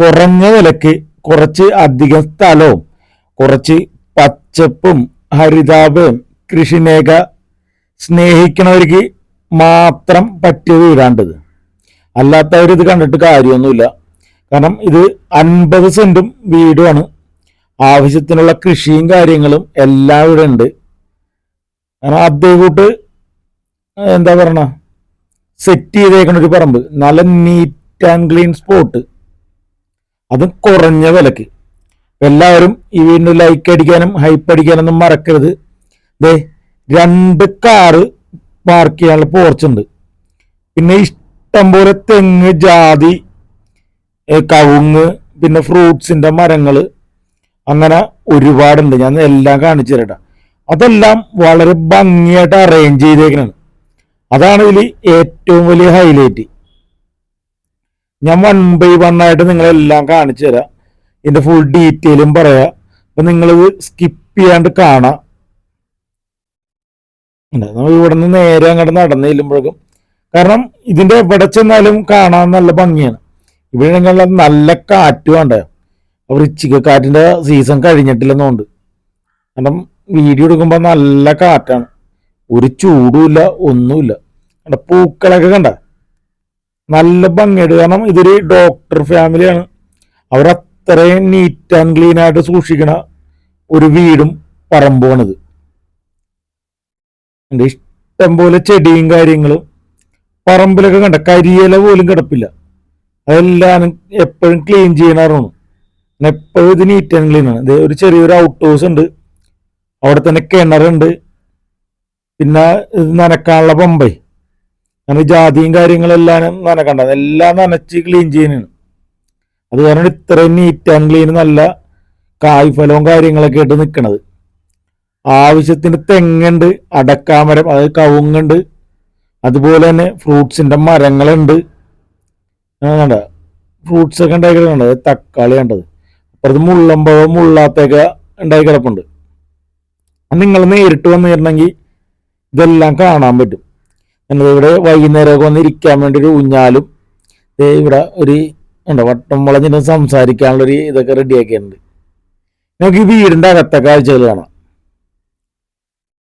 കുറഞ്ഞ വിലക്ക് കുറച്ച് അധികം സ്ഥലവും കുറച്ച് പച്ചപ്പും ഹരിതാപവും കൃഷിനേക സ്നേഹിക്കണവർക്ക് മാത്രം പറ്റിയ വീടാണ്ടത് അല്ലാത്തവർ ഇത് കണ്ടിട്ട് കാര്യമൊന്നുമില്ല. കാരണം ഇത് അൻപത് സെന്റും വീടുമാണ്. ആവശ്യത്തിനുള്ള കൃഷിയും കാര്യങ്ങളും എല്ലാം ഇവിടെ ഉണ്ട്. കാരണം അതേ കൂട്ട് എന്താ പറയണ സെറ്റ് ചെയ്തേക്കണ ഒരു പറമ്പ്. നല്ല നീറ്റ് ആൻഡ് ക്ലീൻ സ്പോട്ട് അതും കുറഞ്ഞ വിലക്ക്. എല്ലാവരും ഈ വീടിന് ലൈക്ക് അടിക്കാനും ഹൈപ്പ് അടിക്കാനൊന്നും മറക്കരുത്. ദേ രണ്ട് കാറ് പാർക്ക് ചെയ്യാനുള്ള പോർച്ച് ഉണ്ട്. പിന്നെ ഇഷ്ടംപോലെ തെങ്ങ് ജാതി കവുങ്ങ് പിന്നെ ഫ്രൂട്ട്സിന്റെ മരങ്ങൾ അങ്ങനെ ഒരുപാടുണ്ട്. ഞാൻ എല്ലാം കാണിച്ചു തരട്ടെ. അതെല്ലാം വളരെ ഭംഗിയായിട്ട് അറേഞ്ച് ചെയ്തേക്കണാണ്. അതാണ് ഇതിൽ ഏറ്റവും വലിയ ഹൈലൈറ്റ് ഞാൻ വൺ ബൈ വൺ ആയിട്ട് നിങ്ങളെല്ലാം കാണിച്ചു തരാം. ഇതിന്റെ ഫുൾ ഡീറ്റെയിലും പറയാം. അപ്പൊ നിങ്ങളിത് സ്കിപ്പ് ചെയ്യാണ്ട് കാണാം. നമ്മൾ ഇവിടെ നിന്ന് നേരെ അങ്ങോട്ട് നടന്നു ചെല്ലുമ്പോഴേക്കും കാരണം ഇതിന്റെ എവിടെ ചെന്നാലും കാണാൻ നല്ല ഭംഗിയാണ്. ഇവിടെ നല്ല കാറ്റ് വേണ്ട വൃശ്ചിക കാറ്റിന്റെ സീസൺ കഴിഞ്ഞിട്ടില്ലെന്നുണ്ട്. കാരണം വീഡിയോ എടുക്കുമ്പോൾ നല്ല കാറ്റാണ്. ഒരു ചൂടുമില്ല ഒന്നുമില്ല. കണ്ട പൂക്കളൊക്കെ കണ്ട? നല്ല ഭംഗിയായിട്ട് കാരണം ഇതൊരു ഡോക്ടർ ഫാമിലിയാണ് അവരത്രയും നീറ്റ് ആൻഡ് ക്ലീൻ ആയിട്ട് സൂക്ഷിക്കണ ഒരു വീടും പറമ്പുമാണിത് എന്റെ ഇഷ്ടം പോലെ ചെടിയും കാര്യങ്ങളും പറമ്പിലൊക്കെ കണ്ട കരിയില പോലും കിടപ്പില്ല. അതെല്ലാം എപ്പോഴും ക്ലീൻ ചെയ്യണാറാണ് എപ്പോഴും ഇത് നീറ്റ് ആൻഡ് ക്ലീൻ ആണ്. ഒരു ചെറിയൊരു ഔട്ട് ഹൗസ് ഉണ്ട്. അവിടെ തന്നെ കിണറുണ്ട്. പിന്നെ നനക്കാനുള്ള പമ്പേ. അങ്ങനെ ജാതിയും കാര്യങ്ങളെല്ലാം നനക്കണ്ട എല്ലാം നനച്ച് ക്ലീൻ ചെയ്യുന്നതാണ് അത് കാരണം ഇത്രയും നീറ്റ് ആൻഡ് ക്ലീൻ നല്ല കായ്ഫലവും കാര്യങ്ങളൊക്കെ ആയിട്ട് നിൽക്കണത് ആവശ്യത്തിന് തെങ്ങുണ്ട് അടക്കാമരം അതായത് കവുങ്ങുണ്ട് അതുപോലെ തന്നെ ഫ്രൂട്ട്സിന്റെ മരങ്ങളുണ്ട്. കണ്ട? ഫ്രൂട്ട്സ് ഒക്കെ ഉണ്ടായി കിടക്കുന്നുണ്ട് അതായത് തക്കാളി കണ്ടത്. അപ്പുറത്ത് മുള്ളമ്പഴം മുള്ളാത്തൊക്കെ ഉണ്ടായി കിടപ്പുണ്ട്. നിങ്ങൾ നേരിട്ട് വന്നിരുന്നെങ്കിൽ ഇതെല്ലാം കാണാൻ പറ്റും. എന്നത് ഇവിടെ വൈകുന്നേരമൊക്കെ വന്ന് ഇരിക്കാൻ വേണ്ടി ഒരു ഊഞ്ഞാലും ഇവിടെ ഒരു എന്താ വട്ടം വളഞ്ഞിട്ട് സംസാരിക്കാനുള്ള ഒരു ഇതൊക്കെ റെഡിയാക്കിയിട്ടുണ്ട്. നമുക്ക് ഈ വീടിന്റെ അകത്തെ കാഴ്ചകൾ കാണാം.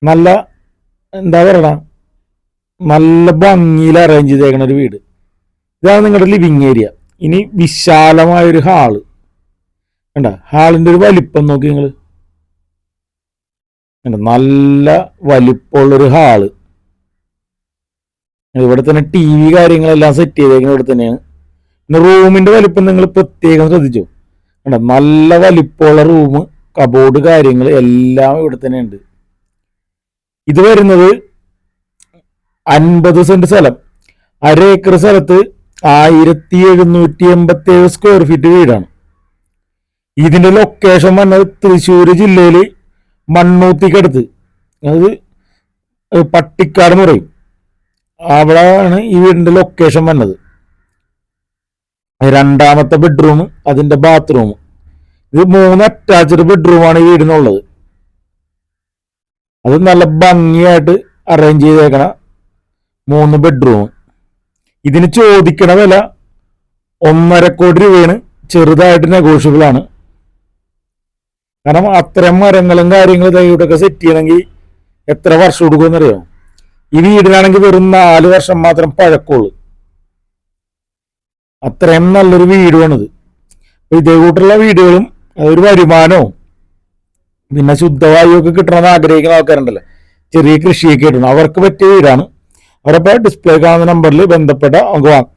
നല്ല എന്താ പറയണ? നല്ല ഭംഗിയിൽ അറേഞ്ച് ചെയ്തേക്കണ ഒരു വീട്. ഇതാണ് നിങ്ങളുടെ ലിവിങ് ഏരിയ ഇനി വിശാലമായൊരു ഹാൾ കണ്ട? ഹാളിന്റെ ഒരു വലിപ്പം നോക്കി നിങ്ങൾ നല്ല വലിപ്പമുള്ളൊരു ഹാൾ ഇവിടെ തന്നെ ടി വി കാര്യങ്ങളെല്ലാം സെറ്റ് ചെയ്തേക്കുന്നത് ഇവിടെ തന്നെയാണ് പിന്നെ റൂമിന്റെ വലിപ്പം നിങ്ങൾ പ്രത്യേകം ശ്രദ്ധിച്ചു? കണ്ടോ? നല്ല വലിപ്പമുള്ള റൂം കബോർഡ് കാര്യങ്ങൾ എല്ലാം ഇവിടെ തന്നെ ഉണ്ട് ഇത് വരുന്നത് അൻപത് സെന്റ് സ്ഥലം. അര ഏക്കർ സ്ഥലത്ത് ആയിരത്തി എഴുന്നൂറ്റി എൺപത്തി ഏഴ് സ്ക്വയർ ഫീറ്റ് വീടാണ്. ഇതിന്റെ ലൊക്കേഷൻ വന്നത് തൃശ്ശൂർ ജില്ലയിൽ മണ്ണൂത്തിക്കടുത്ത്. അത് പട്ടിക്കാട് എന്ന് പറയും. അവിടെയാണ് ഈ വീടിന്റെ ലൊക്കേഷൻ വന്നത്. രണ്ടാമത്തെ ബെഡ്റൂം അതിന്റെ ബാത്റൂം ഇത് മൂന്ന് അറ്റാച്ച്ഡ് ബെഡ്റൂമാണ് ഈ വീടിനുള്ളത്. അത് നല്ല ഭംഗിയായിട്ട് അറേഞ്ച് ചെയ്തേക്കണ മൂന്ന് ബെഡ്റൂം ഇതിന് ചോദിക്കണ വില ഒന്നര കോടി രൂപയാണ്. ചെറുതായിട്ട് നെഗോഷ്യബിൾ ആണ്. കാരണം അത്തരം മരങ്ങളും കാര്യങ്ങളും ഇതൊക്കെ സെറ്റ് ചെയ്യണമെങ്കിൽ എത്ര വർഷം എടുക്കുമെന്നറിയോ? ഈ വീടിനാണെങ്കിൽ വെറും നാല് വർഷം മാത്രം പഴക്കമുള്ളൂ. അത്രയും നല്ലൊരു വീടുമാണിത് അപ്പൊ ഇതേ കൂട്ടുള്ള വീടുകളും അതൊരു വരുമാനവും. പിന്നെ ശുദ്ധവായുവൊക്കെ കിട്ടണമെന്ന് ആഗ്രഹിക്കുന്ന ആൾക്കാരുണ്ടല്ലോ. ചെറിയ കൃഷിയൊക്കെ ഇടണം. അവർക്ക് പറ്റിയ വീടാണ്. അവരപ്പോൾ ഡിസ്പ്ലേ കാണുന്ന നമ്പറിൽ ബന്ധപ്പെട്ട നമുക്ക് വാ-